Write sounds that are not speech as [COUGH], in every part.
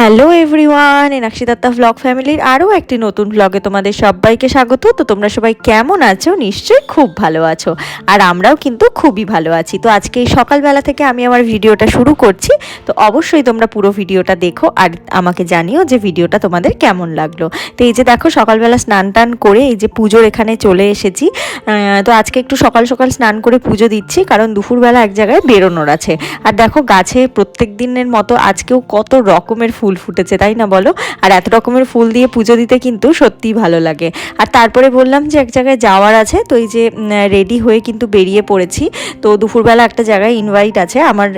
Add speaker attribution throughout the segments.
Speaker 1: Hello everyone Enakshi Dutta vlog ফ্যামিলির আরও একটি নতুন ভ্লগে তোমাদের সবাইকে স্বাগত। তো তোমরা সবাই কেমন আছো? নিশ্চয়ই খুব ভালো আছো। আর আমরাও কিন্তু খুবই ভালো আছি। তো আজকে এই সকালবেলা থেকে আমি আমার ভিডিওটা শুরু করছি। তো অবশ্যই তোমরা পুরো ভিডিওটা দেখো আর আমাকে জানিও যে ভিডিওটা তোমাদের কেমন লাগল। তো এই যে দেখো, সকালবেলা স্নান টান করে এই যে পুজোর এখানে চলে এসেছি। তো আজকে একটু সকাল সকাল স্নান করে পুজো দিচ্ছি, কারণ দুপুরবেলা এক জায়গায় বেরোনোর আছে। আর দেখো, গাছে প্রত্যেক দিনের মতো আজকেও কত রকমের ফুল ফুটেছে, তাই না বলো? আর এত রকমের ফুল দিয়ে পুজো দিতে কিন্তু সত্যিই ভালো লাগে। আর তারপরে বললাম যে এক জায়গায় যাওয়ার আছে, তো এই যে রেডি হয়ে কিন্তু বেরিয়ে পড়েছি। তো দুপুরবেলা একটা জায়গায় ইনভাইট আছে, আমার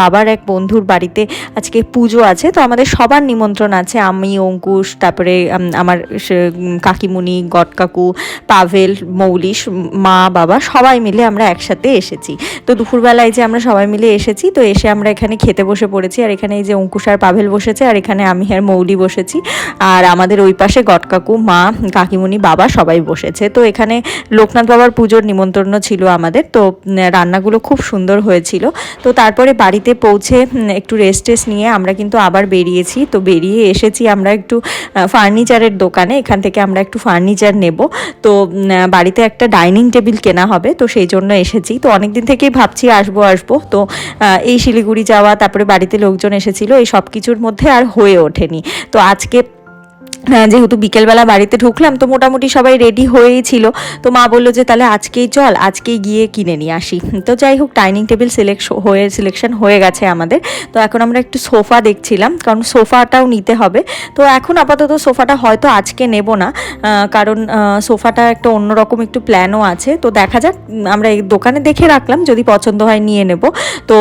Speaker 1: বাবার এক বন্ধুর বাড়িতে আজকে পুজো আছে। তো আমাদের সবার নিমন্ত্রণ আছে, আমি, অঙ্কুশ, তারপরে আমার কাকিমুনি গট কাকু পাভেল, মৌলিশ মা, বাবা, সবাই মিলে আমরা একসাথে এসেছি। তো দুপুরবেলায় যে আমরা সবাই মিলে এসেছি, তো এসে আমরা এখানে খেতে বসে পড়েছি। আর এখানে এই যে অঙ্কুশ আর পাভেল বসেছে আর এখানে আমি আর মৌলি বসেছি। আর আমাদের ওই পাশে গটকাকু মা, কাকিমুনি, বাবা সবাই বসেছে। তো এখানে লোকনাথ বাবার পুজোর নিমন্ত্রণ ছিল আমাদের। তো রান্নাগুলো খুব সুন্দর হয়েছিল। তো তারপরে বাড়িতে পৌঁছে একটু রেস্ট টেস্ট নিয়ে আমরা কিন্তু আবার বেরিয়েছি। তো বেরিয়ে এসেছি আমরা একটু ফার্নিচারের দোকানে। এখান থেকে আমরা একটু ফার্নিচার নেব। তো বাড়িতে একটা ডাইনিং টেবিল কেনা হবে। তো সেই জন্য এসেছি। তো অনেক দিন থেকেই ভাবছি আসব আসব। তো এই শিলিগুড়ি যাওয়া, তারপরে বাড়িতে লোকজন এসেছিল। এই সব কিছুর মধ্যে আর হয়ে ওঠেনি। তো আজকে যেহেতু বিকেলবেলা বাড়িতে ঢুকলাম, তো মোটামুটি সবাই রেডি হয়েই ছিল। তো মা বলল যে, তাহলে আজকেই চল, আজকেই গিয়ে কিনে নিয়ে আসি। তো যাই হোক, ডাইনিং টেবিল সিলেক্ট হয়ে সিলেকশন হয়ে গেছে আমাদের। তো এখন আমরা একটু সোফা দেখছিলাম, কারণ সোফাটাও নিতে হবে। তো এখন আপাতত সোফাটা হয়তো আজকে নেব না কারণ সোফাটা একটা অন্যরকম একটু প্ল্যানও আছে। তো দেখা যাক আমরা এই দোকানে দেখে রাখলাম, যদি পছন্দ হয় নিয়ে নেব। তো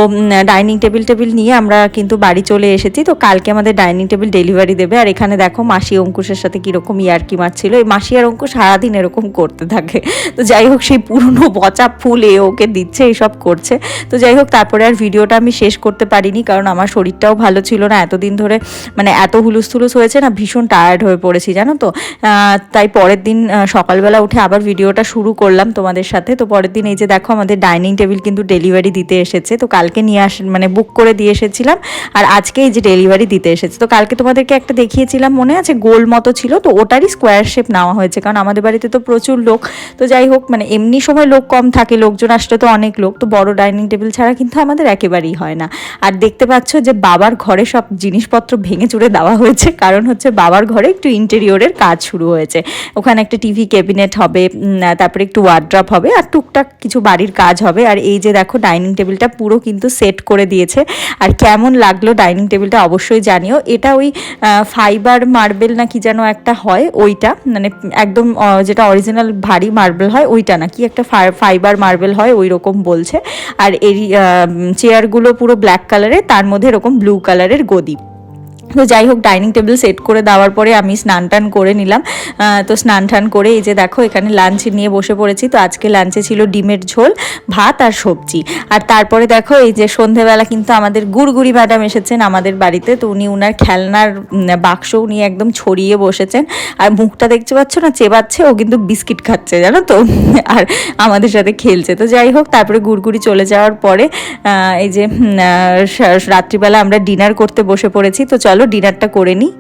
Speaker 1: ডাইনিং টেবিল টেবিল নিয়ে আমরা কিন্তু বাড়ি চলে এসেছি। তো কালকে আমাদের ডাইনিং টেবিল ডেলিভারি দেবে। আর এখানে দেখো মাসি অঙ্কুশের সাথে কীরকম ইয়ার্কি মারছিল। এই মাসি আর অঙ্কুশ সারাদিন এরকম করতে থাকে। তো যাই হোক, সেই পুরনো পচা ফুল এ ওকে দিচ্ছে, এইসব করছে। তো যাই হোক, তারপরে আর ভিডিওটা আমি শেষ করতে পারিনি কারণ আমার শরীরটাও ভালো ছিল না। এতদিন ধরে মানে এত হুলুস থুলুস হয়েছে না, ভীষণ টায়ার্ড হয়ে পড়েছি, জানো তো? তাই পরের দিন সকালবেলা উঠে আবার ভিডিওটা শুরু করলাম তোমাদের সাথে। তো পরের দিন এই যে দেখো, আমাদের ডাইনিং টেবিল কিন্তু ডেলিভারি দিতে এসেছে। তো কালকে নিয়ে আস মানে বুক করে দিয়ে এসেছিলাম। আর আজকে এই যে ডেলিভারি দিতে এসেছে। তো কালকে তোমাদেরকে একটা দেখিয়েছিলাম, মনে আছে? গোল মতো ছিল, তো ওটারই স্কোয়ার শেপ নেওয়া হয়েছে। কারণ আমাদের বাড়িতে তো প্রচুর লোক, তো যাই হোক মানে এমনি সময় লোক কম থাকে, লোকজন আসলে তো অনেক লোক, তো বড় ডাইনিং টেবিল ছাড়া কিন্তু আমাদের একেবারেই হয় না। আর দেখতে পাচ্ছ যে বাবার ঘরে সব জিনিসপত্র ভেঙে চুরে দেওয়া হয়েছে, কারণ হচ্ছে বাবার ঘরে একটু ইন্টেরিয়রের কাজ শুরু হয়েছে। ওখানে একটা টিভি ক্যাবিনেট হবে তারপরে একটু ওয়ার্ড্রপ হবে, আর টুকটাক কিছু বাড়ির কাজ হবে। আর এই যে দেখো, ডাইনিং টেবিলটা পুরো কিন্তু সেট করে দিয়েছে। আর কেমন লাগল ডাইনিং টেবিলটা অবশ্যই জানিও। এটা ওই ফাইবার মার্বেল না কি যেন একটা হয় ওইটা মানে একদম যেটা অরিজিনাল ভারী মার্বেল হয়, ওইটা নাকি একটা ফাইবার মার্বেল হয় ওই রকম বলছে। আর এই চেয়ারগুলো পুরো ব্ল্যাক কালারের তার মধ্যে এরকম ব্লু কালারের গদি। তো যাই হোক, ডাইনিং টেবিল সেট করে দেওয়ার পরে আমি স্নান টান করে নিলাম। তো স্নান টান করে এই যে দেখো, এখানে লাঞ্চ নিয়ে বসে পড়েছি। তো আজকে লাঞ্চে ছিল ডিমের ঝোল, ভাত আর সবজি। আর তারপরে দেখো, এই যে সন্ধেবেলা কিন্তু আমাদের গুড়গুড়ি ম্যাডাম এসেছেন আমাদের বাড়িতে। তো উনি উনার খেলনার বাক্স উনি একদম ছড়িয়ে বসেছেন। আর মুখটা দেখতে পাচ্ছ না, চেবাচ্ছে, ও কিন্তু বিস্কিট খাচ্ছে, জানো তো? [LAUGHS] আর আমাদের সাথে খেলছে। তো যাই হোক, তারপরে গুড়গুড়ি চলে যাওয়ার পরে এই যে রাত্রিবেলা আমরা ডিনার করতে বসে পড়েছি। তো ডিনারটা করে নিই